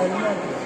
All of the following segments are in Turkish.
Hocam.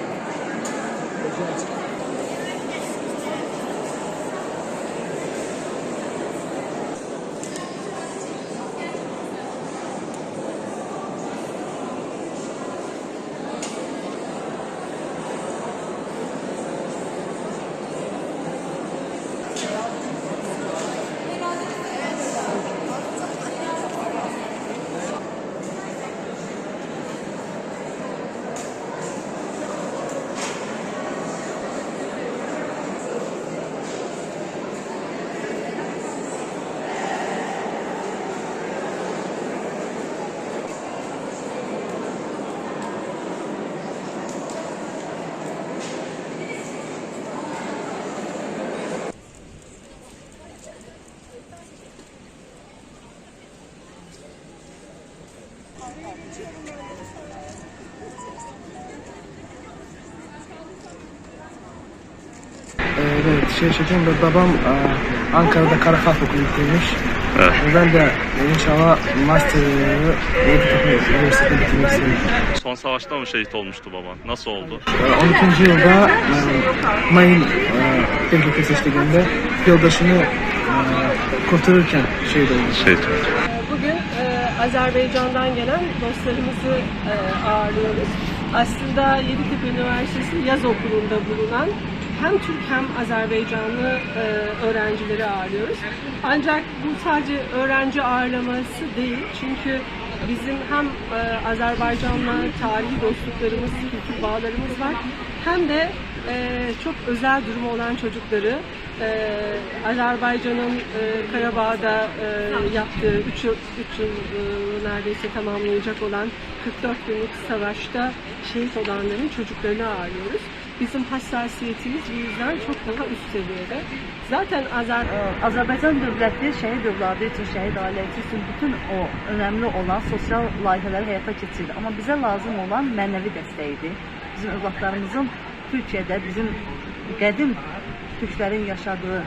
Evet, şey çocuğum da babam e, Ankara'da Kara Harp Okulu bitirmiş. Evet. Ben de inşallah master'ı Yeditepe Üniversitesi'nde bitirmek istiyorum. Son savaşta mı şehit olmuştu baban? Nasıl oldu? E, 12. yılda e, Mayın e, tehlikesi seçtiğinde yoldaşını e, kurtarırken şehit oldu. Şehit. Bugün e, Azerbaycan'dan gelen dostlarımızı e, ağırlıyoruz. Aslında Yeditepe Üniversitesi yaz okulunda bulunan hem Türk hem Azerbaycanlı e, öğrencileri ağırlıyoruz. Ancak bu sadece öğrenci ağırlaması değil. Çünkü bizim hem e, Azerbaycan'la tarihi dostluklarımız, kültür bağlarımız var. Hem de e, çok özel durumu olan çocukları e, Azerbaycan'ın e, Karabağ'da e, yaptığı 3 yıl, üç yıl e, neredeyse tamamlayacak olan 44 günlük savaşta şehit olanların çocuklarını ağırlıyoruz. Bizim hassasiyetimiz bu yüzden çok daha üst seviyede. Zaten Azer Azərbaycan dövləti şəhid övladı üçün, şəhid ailəsi üçün bütün o önəmli olan sosial layihələri həyata keçirdi. Amma bizə lazım olan mənəvi dəstəyidir. Bizim övladlarımızın Türkiyədə bizim qədim türklərin yaşadığı,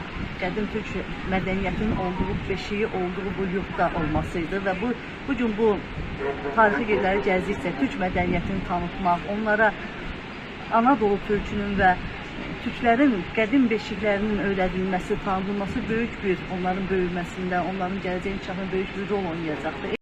qədim türk mədəniyyətinin olduğu beşiyi olduğu bu yurtda olmasıydı və bu bu gün bu tarixi yerləri gəzdikcə türk mədəniyyətini tanıtmaq, onlara Anadolu türkünün və Türklərin qədim beşiklərinin öyrədilməsi, tanınması böyük bir onların böyüməsində, onların gələcək inkişafında böyük bir rol oynayacaqdır.